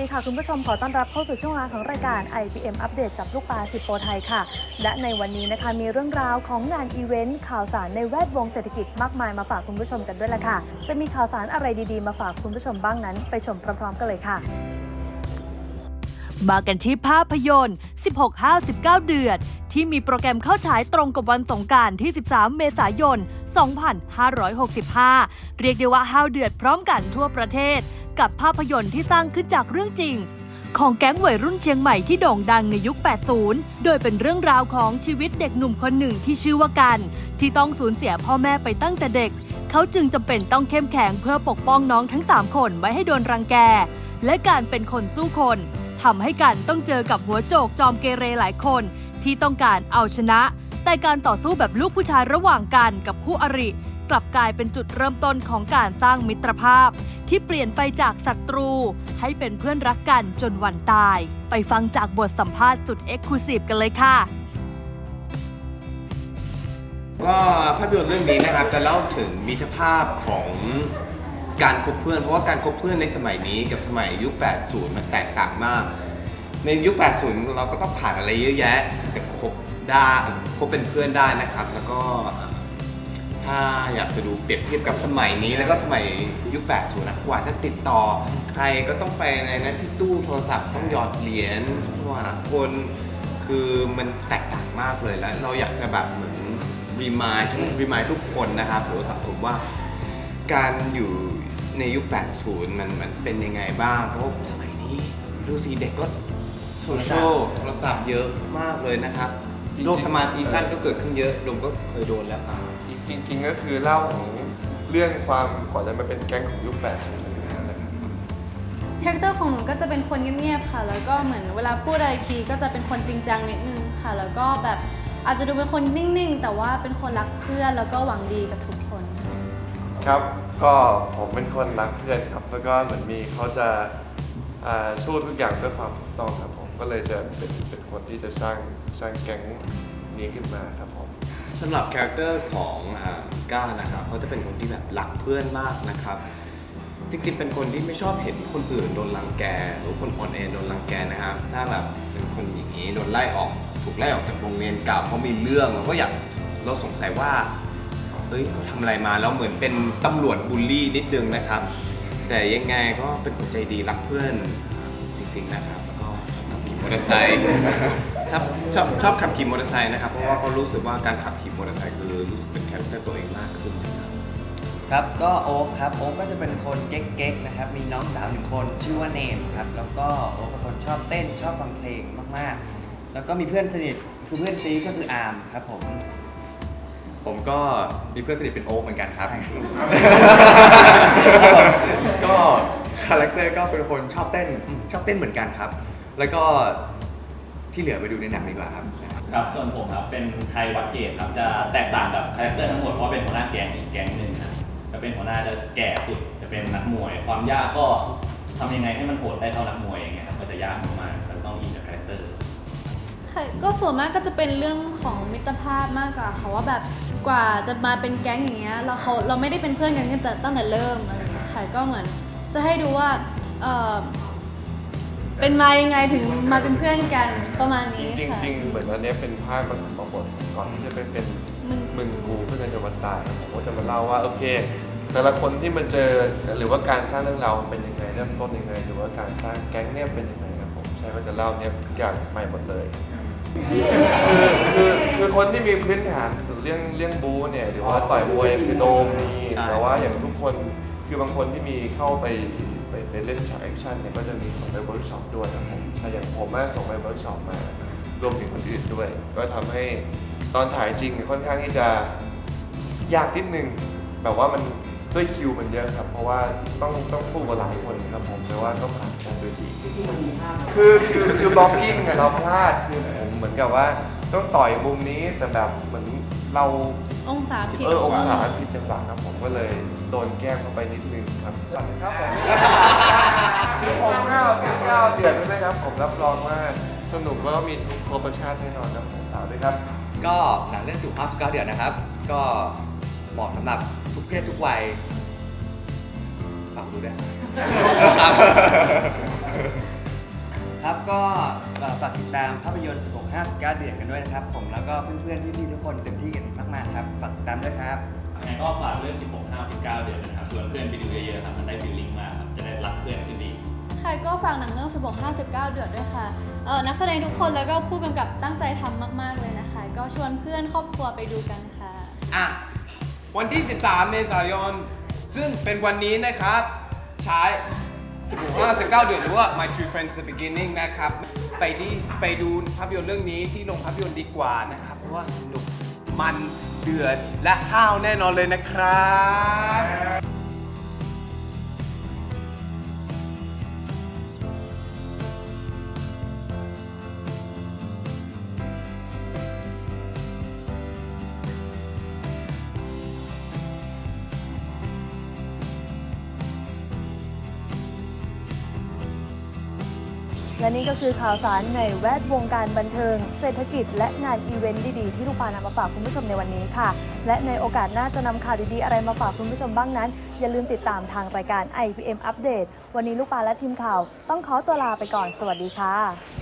ดีค่ะคุณผู้ชมขอต้อนรับเข้าสู่ช่วงเวลาของรายการ IPM อัปเดตกับลูกปลาสิบโปรไทยค่ะ และในวันนี้นะคะมีเรื่องราวของงานอีเวนต์ข่าวสารในแวดวงเศรษฐกิจมากมายมาฝากคุณผู้ชมกันด้วยละค่ะ จะมีข่าวสารอะไรดีๆ มาฝากคุณผู้ชมบ้างนั้น ไปชมพร้อมๆกันเลยค่ะมากันที่ภาพยนตร์ 16-59 เดือด ที่มีโปรแกรมเข้าฉายตรงกับวันสงกรารที่ 13 เมษายน 2565 เรียกได้ว่าห้าวเดือดพร้อมกันทั่วประเทศ กับภาพยนตร์ที่สร้างขึ้นจากเรื่องจริง ของแก๊งวัยรุ่นเชียงใหม่ที่โด่งดังในยุค 80 โดยเป็นเรื่องราวของชีวิตเด็กหนุ่มคนหนึ่งที่ชื่อว่ากัน ที่ต้องสูญเสียพ่อแม่ไปตั้งแต่เด็ก เขาจึงจำเป็นต้องเข้มแข็งเพื่อปกป้องน้องทั้ง 3 คนไม่ให้โดนรังแก และการเป็นคนสู้คนทำให้กันต้องเจอกับหัวโจกจอมเกเรหลายคน ที่ต้องการเอาชนะ แต่การต่อสู้แบบลูกผู้ชายระหว่างกันกับคู่อริกลับกลายเป็นจุดเริ่มต้นของการสร้างมิตรภาพ ที่เปลี่ยนไปจากศัตรู ให้เป็นเพื่อนรักกันจนวันตาย ไปฟังจากบทสัมภาษณ์สุดเอ็กซ์คลูซีฟกันเลยค่ะ ก็ภาพยนตร์เรื่องนี้นะครับจะเล่าถึงมิตรภาพของการคบเพื่อน เพราะว่าการคบเพื่อนในสมัยนี้กับสมัยยุค 80 มันแตกต่างมาก ในยุค 80 เราก็ต้องผ่านอะไรเยอะแยะแต่คบได้คบเป็นเพื่อนได้นะครับ แล้วก็ถ้า อยากจะดูเปรียบเทียบกับสมัยนี้แล้วก็สมัยยุค80นะกว่าจะติดต่อ ใครก็ต้องไปในนั้นที่ตู้โทรศัพท์ต้องหยอดเหรียญโทรหาคนคือมันแตกต่างมากเลยแล้ว เราอยากจะแบบเหมือนรีมายใช่ไหมรีมายทุกคนนะครับหรือสังคมว่า การอยู่ในยุค 80 มันมันเป็นยังไงบ้างเพราะว่าสมัยนี้ดูสิเด็กก็โซเชียลโทรศัพท์เยอะมากเลยนะครับ โรคสมาธิสั้นก็เกิดขึ้นเยอะดมก็เคยโดนแล้วครับจริงๆก็คือเล่าของเรื่องความก่อนจะมาเป็นแก๊งของยุคแปดสิบนะครับคาแรคเตอร์ของหนูก็จะเป็นคนเงียบๆค่ะ แล้วก็เหมือนเวลาพูดอะไรทีก็จะเป็นคนจริงจังนิดนึงค่ะ แล้วก็แบบอาจจะดูเป็นคนนิ่งๆ แต่ว่าเป็นคนรักเพื่อนแล้วก็หวังดีกับทุกคนค่ะครับ ก็ผมเป็นคนรักเพื่อนครับ แล้วก็เหมือนมีเขาจะอ่า สู้ทุกอย่างเพื่อความถูกต้องครับผมก็เลยจะเป็นเป็นคนที่จะสร้างสร้างแก๊งนี้ขึ้นมาครับผมสำหรับคาแรคเตอร์ของอ่าก้านะครับเขาจะเป็นคนที่แบบรักเพื่อนมากนะครับ จริงๆ เป็นคนที่ไม่ชอบเห็นคนอื่นโดนรังแก หรือคนอ่อนแอโดนรังแกนะครับ ถ้าแบบเป็นคนอย่างนี้โดนไล่ออกถูกไล่ออกจากโรงเรียนเก่าเพราะมีเรื่องเราก็อยากเราสงสัยว่าเฮ้ยเขาทำอะไรมาแล้วเหมือนเป็นตำรวจบูลลี่นิดนึงนะครับ แต่ยังไงก็เป็นคนใจดีรักเพื่อนจริงๆนะครับแล้วก็ขับขี่มอเตอร์ไซค์ชอบชอบชอบขับขี่มอเตอร์ไซค์นะครับเพราะว่าเขารู้สึกว่าการขับขี่มอเตอร์ไซค์คือรู้สึกเป็นคาแรคเตอร์ตัวเองมากขึ้นนะครับ ครับก็โอ๊คครับโอ๊คก็จะเป็นคนเก๊กๆนะครับมีน้องสาวหนึ่งคนชื่อว่าเนมครับแล้วก็โอ๊คเป็นคนชอบเต้นชอบฟังเพลงมากๆ แล้วก็มีเพื่อนสนิทคือเพื่อนซีก็คืออาร์มครับผม ผมก็มีเพื่อนสนิทเป็นโอ๊คเหมือนกันครับใช่ครับ ก็คาแรคเตอร์ก็เป็นคนชอบเต้นชอบเต้นเหมือนกันครับ แล้วก็ที่เหลือไปดูในหนังดีกว่าครับ ครับ ส่วนผมครับ เป็นไทยวัดเกตครับ จะแตกต่างกับคาแรคเตอร์ทั้งหมด เพราะว่าเป็นหัวหน้าแก๊งอีกแก๊งหนึ่งครับจะเป็นหัวหน้าจะแก่สุด จะเป็นนักมวย ความยากก็ทำยังไงให้มันโหดได้เท่านักมวยอย่างเงี้ยครับ ก็จะยากมากๆ ค่ะก็ส่วนมากก็จะเป็นเรื่องของมิตรภาพมากกว่าค่ะว่าแบบกว่าจะมาเป็นแก๊งอย่างเงี้ยเราเขาเราไม่ได้เป็นเพื่อนกันตั้งแต่ตั้งแต่เริ่มอะไรอย่างเงี้ยค่ะก็เหมือนจะให้ดูว่าเออเป็นมายังไงถึงมาเป็นเพื่อนกันประมาณนี้จค่ะริงๆเหมือนอันเนี้ยเป็นภาคประกอบบทก่อนที่จะไปเป็นมึง มึงกูเพื่อนจะวันตายครับผมก็จะมาเล่าว่าโอเค แต่ละคนที่มาเจอหรือว่าการสร้างเรื่องราวเป็นยังไงเริ่มต้นยังไง หรือว่าการสร้างแก๊งเนี่ยเป็นยังไงครับผมใช่ก็จะเล่าเนี่ยทุกอย่างใหม่หมดเลย คือคือคือคนที่มีพื้นฐานเรื่องเรื่องบูเนี่ยหรือว่าต่อยมวยคือโดมมีใช่ แต่ว่าอย่างทุกคนคือบางคนที่มีเข้าไปไปไปเล่นฉากแอคชั่นเนี่ยก็จะมีส่งไปเวิร์กช็อปด้วยครับผมถ้าอย่างผมอะส่งไปเวิร์กช็อปมารวมถึงคนอื่นด้วย ก็ทำให้ตอนถ่ายจริงค่อนข้างที่จะยากนิดนึงแบบว่ามัน ด้วยคิวมันเยอะครับ เพราะว่าต้องต้องสู้กับหลายคนครับผมแต่ว่าต้องผ่านการดูดีคือคือคือบล็อกกิ้งอะเราพลาดคือผมเหมือนกับว่าต้องต่อยมุมนี้แต่แบบเหมือนเราองศาผิดเออองศาผิดจังหวะครับผมก็เลยโดนแก้มเข้าไปนิดนึงครับครับผมผมเก้าสิบเก้าเดือนด้วยครับ ผมรับรองว่าสนุกแล้วก็มีทุกครบรสชาติแน่นอนครับผมตามด้วยครับ ก็หนังเรื่องสิบห้าสิบเก้าเดือนนะครับ ก็ เหมาะสำหรับทุกเพศทุกวัยฝากดูด้วยครับครับก็เอ่อฝากติดตามภาพยนตร์ 16 59 เดือนกันด้วยนะครับ ผมแล้วก็เพื่อนๆพี่ๆทุกคนเต็มที่กันมากๆครับฝากติดตามด้วยครับยังไงก็ฝากเรื่อง 16 5 19 เดือนนะครับชวนเพื่อนไปดูเยอะๆครับมันได้ฟีลลิ่งมากครับจะได้รักเพื่อนขึ้นดีใครก็ฝากหนังเรื่อง 16 59 เดือดด้วยค่ะเออนักแสดงทุกคนแล้วก็ผู้กำกับตั้งใจทำมาก ๆ เลยนะคะ ก็ชวนเพื่อนครอบครัวไปดูกันค่ะอะ วันที่ 13 เมษายน ซึ่งเป็นวันนี้นะครับฉาย16 19 เดือนหรือว่า My True Friends The Beginning นะครับ ไปที่ไปดูภาพยนตร์เรื่องนี้ที่โรงภาพยนตร์ดีกว่านะครับ เพราะว่าสนุกมันเดือดและห้าวแน่นอนเลยนะครับ และนี่ก็คือข่าวสารในแวดวงการบันเทิง เศรษฐกิจ และงานอีเวนต์ดีๆ ที่ลูกปานำมาฝากคุณผู้ชมในวันนี้ค่ะ และในโอกาสหน้าจะนำข่าวดีๆ อะไรมาฝากคุณผู้ชมบ้างนั้น อย่าลืมติดตามทางรายการ IPM Update วันนี้ลูกปานและทีมข่าว ต้องขอตัวลาไปก่อนสวัสดีค่ะ